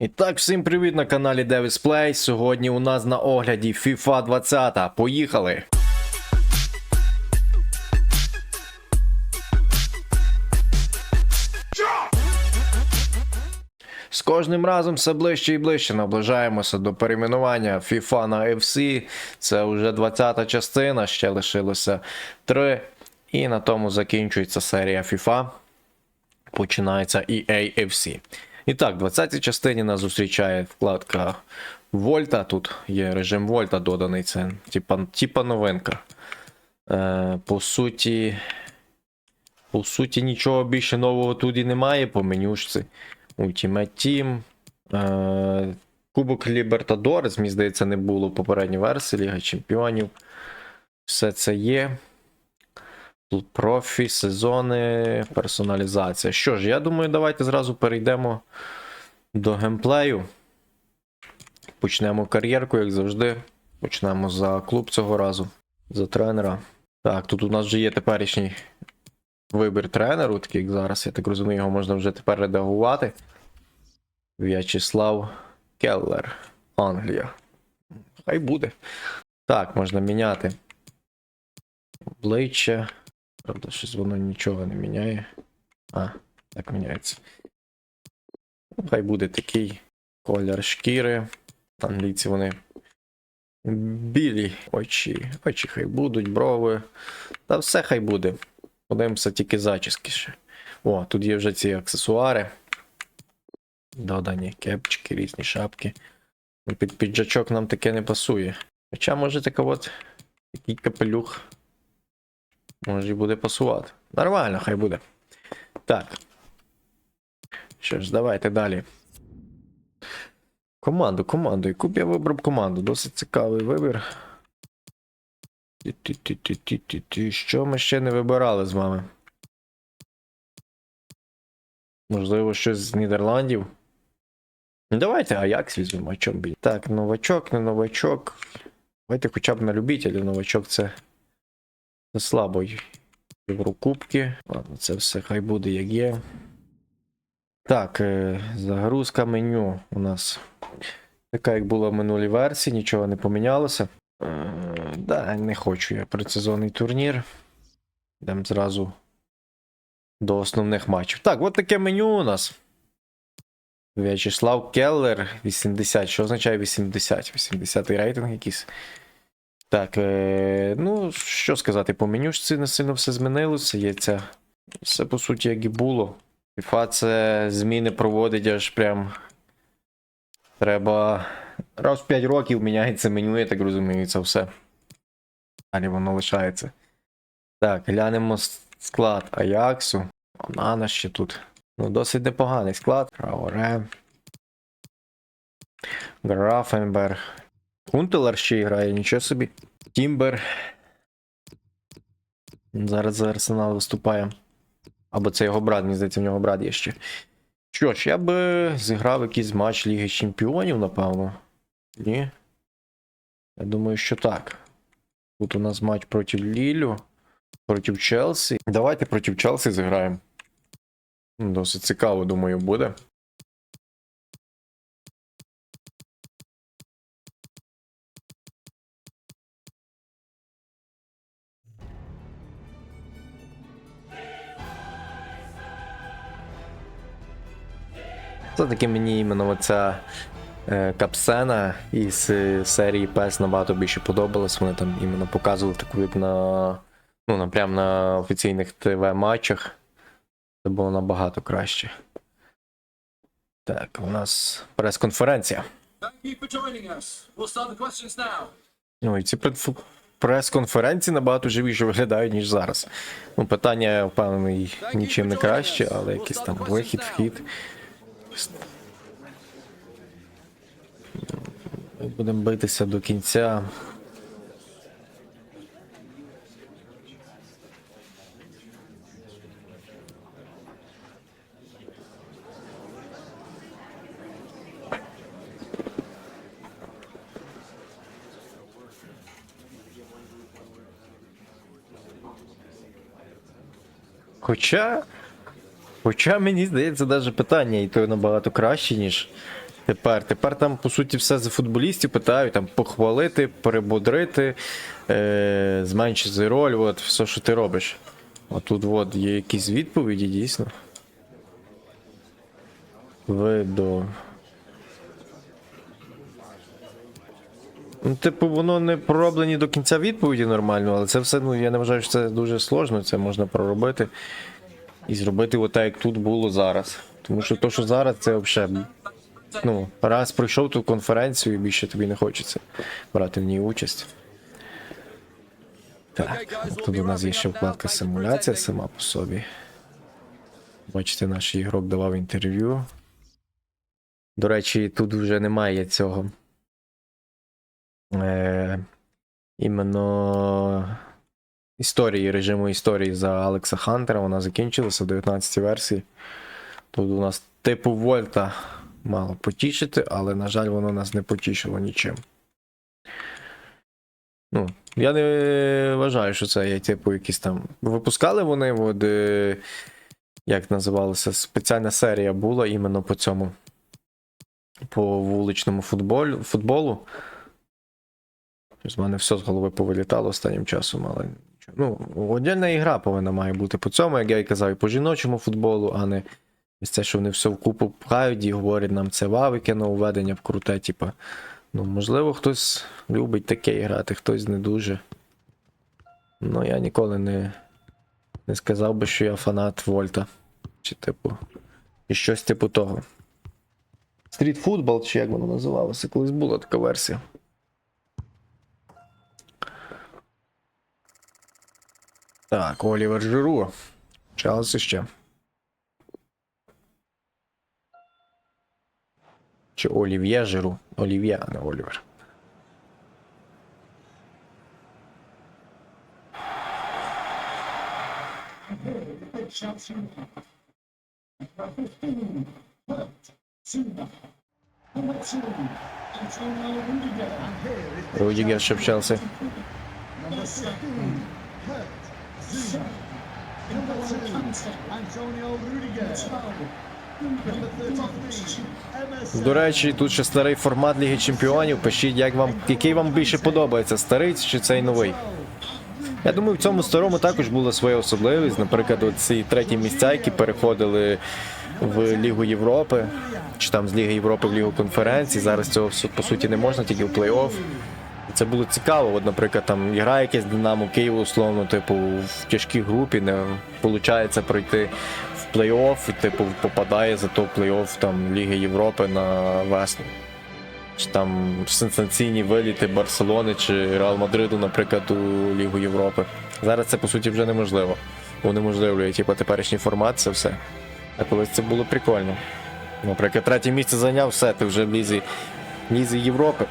І так, всім привіт на каналі Devis Play. Сьогодні у нас на огляді FIFA 20. Поїхали! З кожним разом все ближче і ближче наближаємося до перейменування FIFA на FC. Це вже 20-та частина, ще лишилося 3. І на тому закінчується серія FIFA. Починається EA FC. І так, в 20-й частині нас зустрічає вкладка Вольта. Тут є режим Вольта доданий, це типа, типа новинка. Е, по суті, по суті, нічого більше нового тут і немає по менюшці. Ultimate Team. Е, Кубок Лібертадорес, мені здається, не було в попередній версії Ліга Чемпіонів. Все це є. Профі, сезони, персоналізація. Що ж, я думаю, давайте зразу перейдемо до геймплею. Почнемо кар'єрку, як завжди. Почнемо за клуб цього разу, за тренера. Так, тут у нас вже є теперішній вибір тренеру, такий як зараз. Я так розумію, його можна вже тепер редагувати. В'ячеслав Келлер, Англія. Хай буде. Так, можна міняти. Обличчя. Правда, щось воно нічого не міняє. А, так міняється. Ну, Хай буде такий колір шкіри. Англійці вони білі очі. Очі хай будуть, брови. Та все хай буде. Подивимося тільки зачіски ще. О, тут є вже ці аксесуари. Додані кепчики, різні шапки. Ну, Під піджачок нам таке не пасує. Хоча може така от такий капелюх. Може і буде пасувати. Нормально, хай буде. Так. Що ж, давайте далі. Команду, команду. Яку б я вибрав команду? Досить цікавий вибір. Що ми ще не вибирали з вами? Можливо, щось з Нідерландів. Ну, давайте Аякс візьмемо, а чом бі. Так, новачок, не новачок. Давайте хоча б на любителя, новачок це. Це слабо. Єврокубки. Ладно, це все хай буде як є. Так, е, загрузка меню у нас така, як була в минулій версії, нічого не помінялося. Е, да, не хочу я предсезонний турнір. Йдемо зразу до основних матчів. Так, от таке меню у нас. В'ячеслав Келлер 80. Що означає 80? 80 рейтинг якийсь. Так, е, ну, що сказати, по менюшці не сильно все змінилося. Є ця. Все по суті, як і було. FIFA це зміни проводить аж прям. Треба. Раз в 5 років міняється меню, я так розумію, це все. Далі воно лишається. Так, глянемо склад Аяксу. Онана ще тут. Ну, досить непоганий склад. Траоре. Графенберг. Кунтелер ще грає, нічого собі. Тімбер. Зараз за Арсенал виступає. Або це його брат, мені здається, в нього брат є ще. Що ж, я би зіграв якийсь матч Ліги Чемпіонів, напевно. Ні? Я думаю, що так. Тут у нас матч проти Лілю, проти Челсі. Давайте проти Челсі зіграємо. Досить цікаво, думаю, буде. Все-таки мені іменно оця е, капсена із е, серії PES набагато більше подобалась. Вони там іменно показували таку, як на. Ну, на прям на офіційних ТВ-матчах. Це було набагато краще. Так, у нас прес-конференція. Now. Ну, і ці прес-конференції набагато живіше виглядають, ніж зараз. Ну, питання, впевнений, нічим не краще, але якийсь там вихід, вхід. Будемо битися до кінця. Хоча. Хоча мені здається, навіть питання і то набагато краще, ніж Тепер, тепер там, по суті, все за футболістів питають, там похвалити, перебодрити, е- зменшити роль, от все, що ти робиш. А тут от є якісь відповіді, дійсно. Ви до. Ну, типу, воно не пророблені до кінця відповіді нормально, але це все, ну, я не вважаю, що це дуже сложно, це можна проробити і зробити отак, як тут було зараз. Тому що то, що зараз, це взагалі. Ну, раз пройшов ту конференцію і більше тобі не хочеться брати в ній участь. Так, тут у нас є ще вкладка симуляція сама по собі. Бачите, наш ігрок давав інтерв'ю. До речі, тут вже немає цього. Е, іменно історії, режиму історії за Алекса Хантера. Вона закінчилася в 19 версії. Тут у нас типу Вольта мало потішити, але, на жаль, воно нас не потішило нічим. Ну, я не вважаю, що це є, типу, якісь там. Випускали вони, от, е, як називалося, спеціальна серія була іменно по цьому. По вуличному футболю, футболу. З мене все з голови повилітало останнім часом, але. Ну, отдільна ігра повинна має бути по цьому, як я і казав, і по жіночому футболу, а не ось це, що вони все вкупу пхають і говорять нам це вавики нововведення в круте, типа. Ну, можливо, хтось любить таке грати, хтось не дуже. Ну, я ніколи не, не сказав би, що я фанат Вольта. Чи, типу, і щось типу того. Стрітфутбол, чи як воно називалося, колись була така версія. Так, Олівер Жиру. Челсі ще. Чи Олів'є Жиру? Олів'є, а не Олівер. Рудігер ще в Челсі. Number 33, До речі, тут ще старий формат Ліги Чемпіонів. Пишіть, як вам, який вам більше подобається, старий чи цей новий. Я думаю, в цьому старому також була своя особливість. Наприклад, ці треті місця, які переходили в Лігу Європи, чи там з Ліги Європи в Лігу конференцій. Зараз цього по суті не можна, тільки в плей-офф. Це було цікаво. От, наприклад, там гра якесь Динамо Київ, условно, типу, в тяжкій групі не виходить пройти в плей-офф, і типу попадає за то плей-офф там Ліги Європи на весну. Чи там сенсаційні виліти Барселони чи Реал Мадриду, наприклад, у Лігу Європи. Зараз це по суті вже неможливо. Унеможливлює типу, теперішній формат, це все. А колись це було прикольно. Наприклад, третє місце зайняв, все, ти вже в лізі, лізі Європи.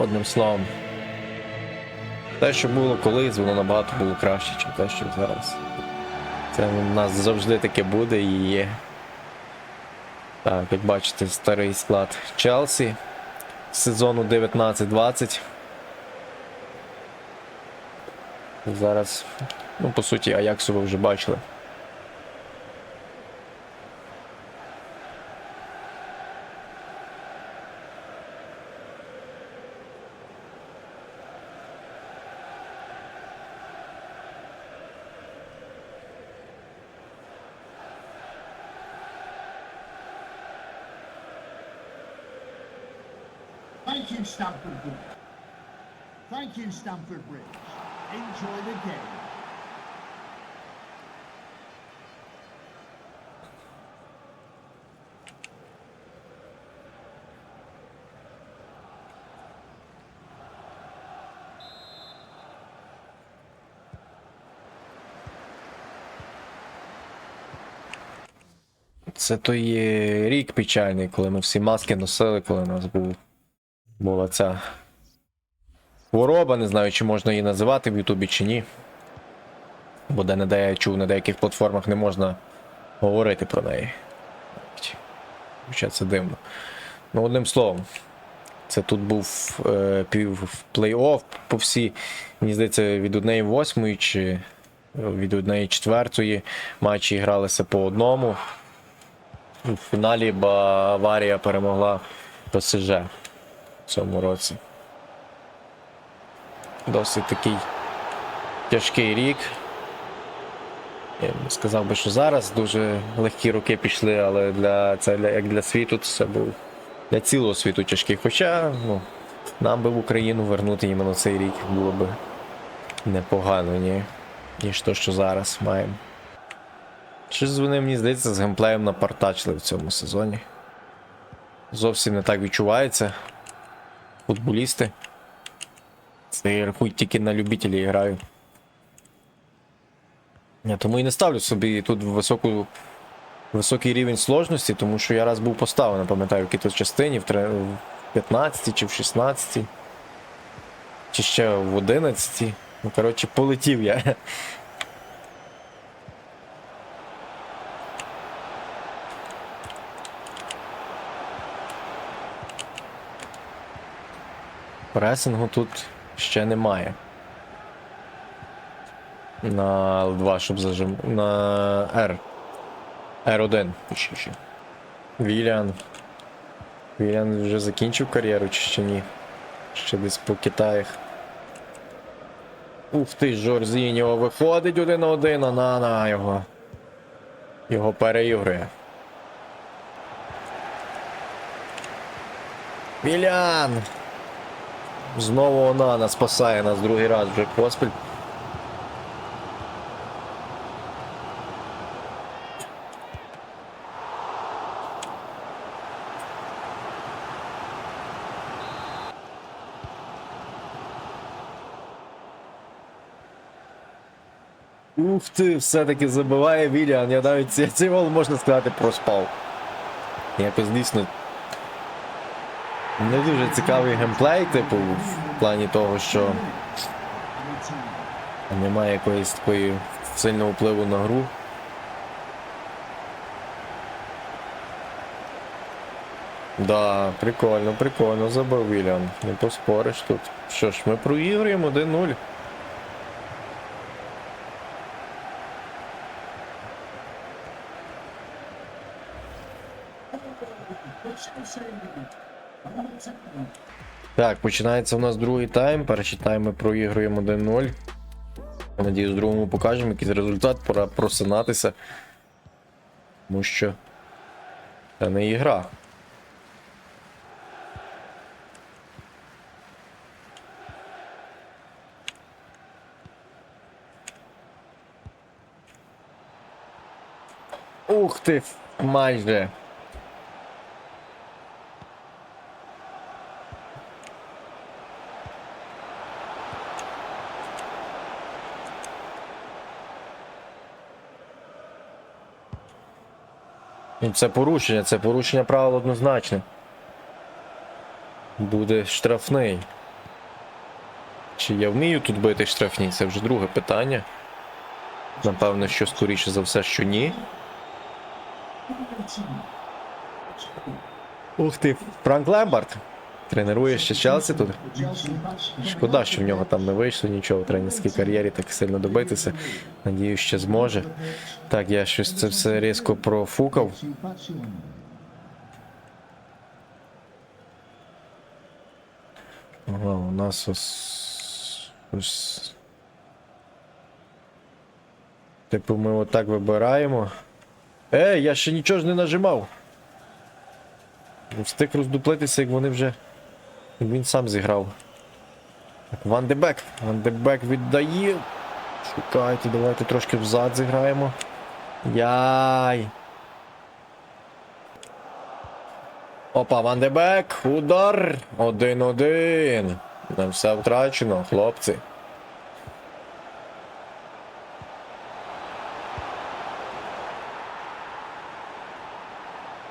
Одним словом. Те, що було колись, воно набагато було краще, ніж те, що зараз. Це у нас завжди таке буде і є. Так, як бачите, старий склад Челсі сезону 19-20. Зараз, ну, по суті, Аяксу ви вже бачили. Stamford Bridge. Enjoy the game. Це той рік печальний, коли ми всі маски носили, коли у нас був, була ця хвороба, не знаю, чи можна її називати в Ютубі чи ні. Бо де не де я чув, на деяких платформах не можна говорити про неї. Хоча це дивно. Ну, одним словом, це тут був е, пів плей-офф по всі, мені здається, від 1-8 чи від 1-4 матчі гралися по одному. в фіналі Баварія перемогла ПСЖ в цьому році. Досить такий тяжкий рік. Я сказав би, що зараз дуже легкі роки пішли, але для, це для, як для світу це був для цілого світу тяжкий. Хоча ну, нам би в Україну вернути іменно цей рік було б непогано, ні? ніж то, що зараз маємо. Щось вони, мені здається, з геймплеєм напартачили в цьому сезоні. Зовсім не так відчувається. Футболісти. Це тільки на любителі граю. Я тому і не ставлю собі тут високу, високий рівень сложності, тому що я раз був поставлений, пам'ятаю, в якій-то частині, в 15 чи в 16. Чи ще в 11. Ну, коротше, полетів я. Пресингу тут ще немає. На L2, щоб зажим. На R. R1, точніше. Віліан. Віліан вже закінчив кар'єру чи ще ні? Ще десь по Китаях. Ух ти, Жорзіньо виходить один на один, а на на його. Його переігрує. Вілян! Знову Онана спасає нас другий раз вже поспіль. Ух ти, все-таки забиває Віліан. Я навіть цей гол, можна сказати, проспав. Якось дійсно не дуже цікавий геймплей, типу, в плані того, що немає якоїсь такої сильного впливу на гру. Да, прикольно, прикольно забив Віліан. Не поспориш тут. Що ж, ми проігруємо 1-0. Так, починається у нас другий тайм. Перший тайм ми проігруємо 1-0. Я надіюсь, в другому покажемо якийсь результат, пора просинатися. Тому що це не ігра. Ух ти, майже. Це порушення, це порушення правил однозначне. Буде штрафний. Чи я вмію тут бити штрафні? Це вже друге питання. Напевно, що скоріше за все, що ні. Ух ти, Франк Лембард. Тренує ще Челсі тут. Шкода, що в нього там не вийшло нічого в тренерській кар'єрі так сильно добитися. Надію, ще зможе. Так, я щось це все різко профукав. Ага, у нас ось. ось. Типу ми отак вибираємо. Е, я ще нічого ж не нажимав. Встиг роздуплитися, як вони вже. Він сам зіграв. Ван де Бек. Ван де Бек віддає. Шукайте, давайте трошки взад зіграємо. Яй. Опа, Ван де Бек. Удар. Один-один. Нам все втрачено, хлопці.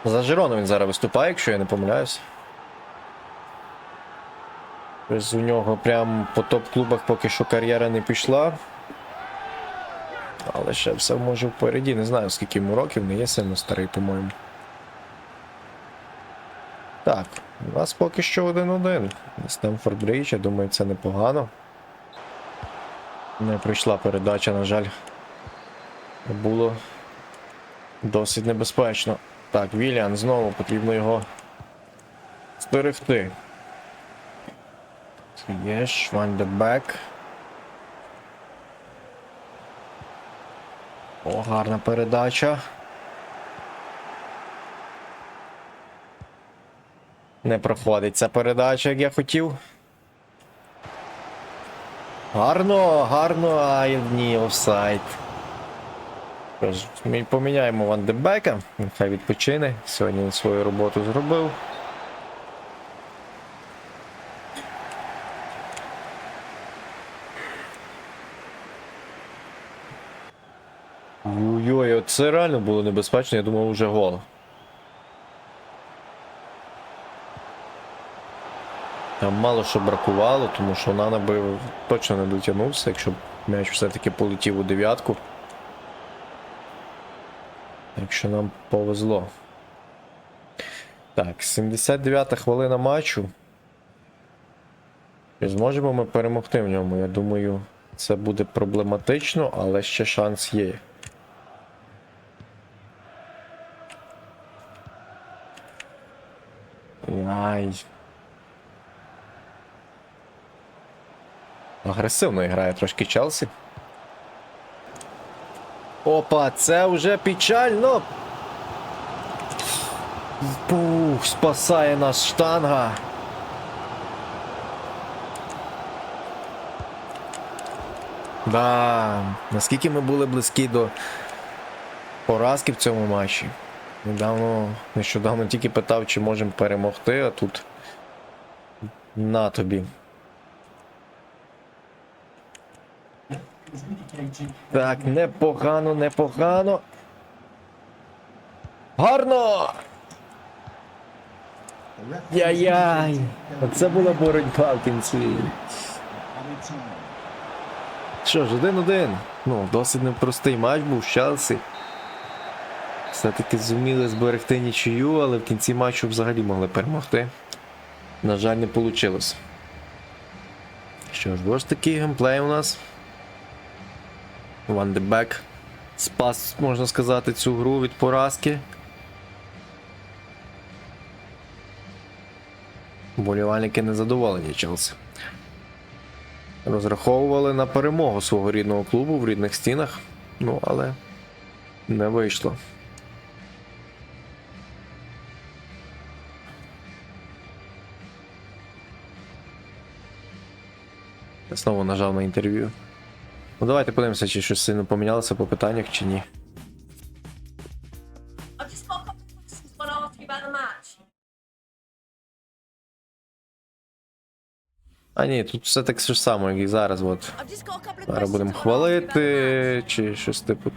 За Жирону він зараз виступає, якщо я не помиляюсь. Тобто у нього прям по топ-клубах поки що кар'єра не пішла. Але ще все може впереді. Не знаю, скільки йому років, не є сильно старий, по-моєму. Так, у нас поки що один-один. Стемфорд Бридж, я думаю, це непогано. Не прийшла передача, на жаль. Було досить небезпечно. Так, Віліан знову потрібно його зберегти. Є Ван де Бек. О, гарна передача. Не проходить ця передача, як я хотів. Гарно, гарно, ай, ні, офсайд. Поміняємо Ван де Бека, нехай відпочине. Сьогодні свою роботу зробив. Ой-ой, реально було небезпечно, я думав, уже гол. Там мало що бракувало, тому що Нана би точно не дотягнувся, якщо б м'яч все-таки полетів у дев'ятку. Якщо нам повезло. Так, 79-та хвилина матчу. Чи зможемо ми перемогти в ньому? Я думаю, це буде проблематично, але ще шанс є. Агресивно грає трошки Челсі. Опа, це вже печально. Пух, спасає нас штанга. Да, наскільки ми були близькі до поразки в цьому матчі. Недавно, нещодавно тільки питав, чи можемо перемогти, а тут на тобі. Так, непогано, непогано. Гарно! Яй-яй! Оце була боротьба в кінці. Що ж, один-один. Ну, досить непростий матч був Челсі. Все-таки зуміли зберегти нічию, але в кінці матчу взагалі могли перемогти. На жаль, не вийшло. Що ж, ось такий геймплей у нас. Ван де Бек спас, можна сказати, цю гру від поразки. Болівальники незадоволені Челсі. Розраховували на перемогу свого рідного клубу в рідних стінах, ну але не вийшло. Я знову нажав на інтерв'ю. Ну давайте подивимося, чи щось сильно помінялося по питаннях чи ні. А ні, тут все так ж само, як і зараз. От. Зараз будемо хвалити, чи щось типу.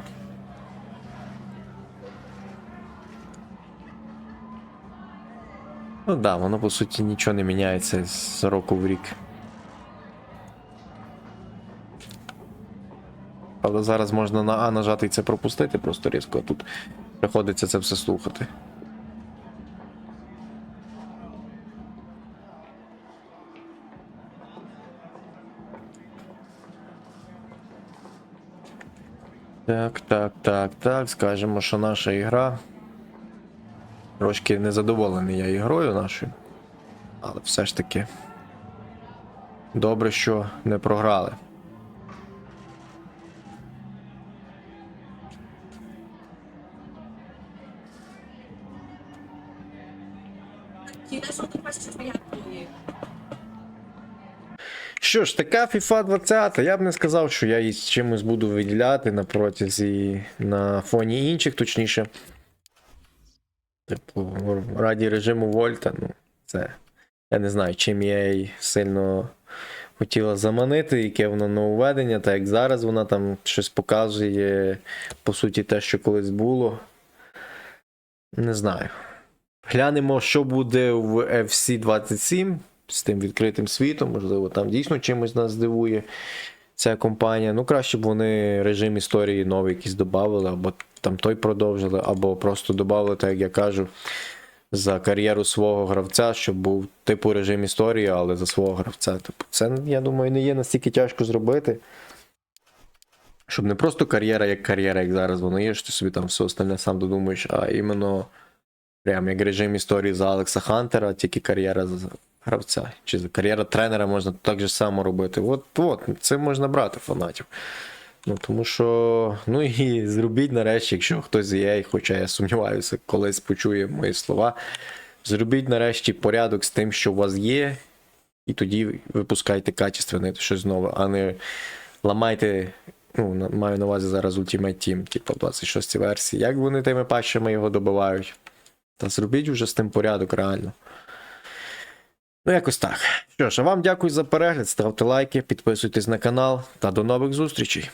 Ну да, воно по суті нічого не міняється з року в рік. Правда, зараз можна на А нажати і це пропустити просто різко, а тут приходиться це все слухати. Так, так, так, так. Скажемо, що наша ігра. Трошки незадоволений я ігрою нашою. Але все ж таки. Добре, що не програли. Що ж, така FIFA 20. Я б не сказав, що я її з чимось буду виділяти на протязі на фоні інших, точніше. Типу, раді режиму Вольта, ну, це. Я не знаю, чим я її сильно хотіла заманити, яке воно нововведення, так як зараз вона там щось показує, по суті, те, що колись було. Не знаю. Глянемо, що буде в FC 27 з тим відкритим світом. Можливо, там дійсно чимось нас здивує ця компанія. Ну, краще б вони режим історії новий якийсь додали, або там той продовжили, або просто додали, так як я кажу, за кар'єру свого гравця, щоб був типу режим історії, але за свого гравця. Типу, це, я думаю, не є настільки тяжко зробити. Щоб не просто кар'єра як кар'єра, як зараз воно є, що ти собі там все остальне сам додумаєш, а іменно Прям як режим історії за Алекса Хантера, тільки кар'єра гравця. Чи кар'єра тренера можна так же само робити. От, от, це можна брати фанатів. Ну, тому що, ну і зробіть нарешті, якщо хтось є, хоча я сумніваюся, колись почує мої слова. Зробіть нарешті порядок з тим, що у вас є, і тоді випускайте качественне щось нове, а не ламайте. Ну, маю на увазі зараз Ultimate Team, типу 26 версії. Як вони тими патчами його добивають? Та зробіть вже з тим порядок реально. Ну, якось так. Що ж, а вам дякую за перегляд, ставте лайки, підписуйтесь на канал та до нових зустрічей.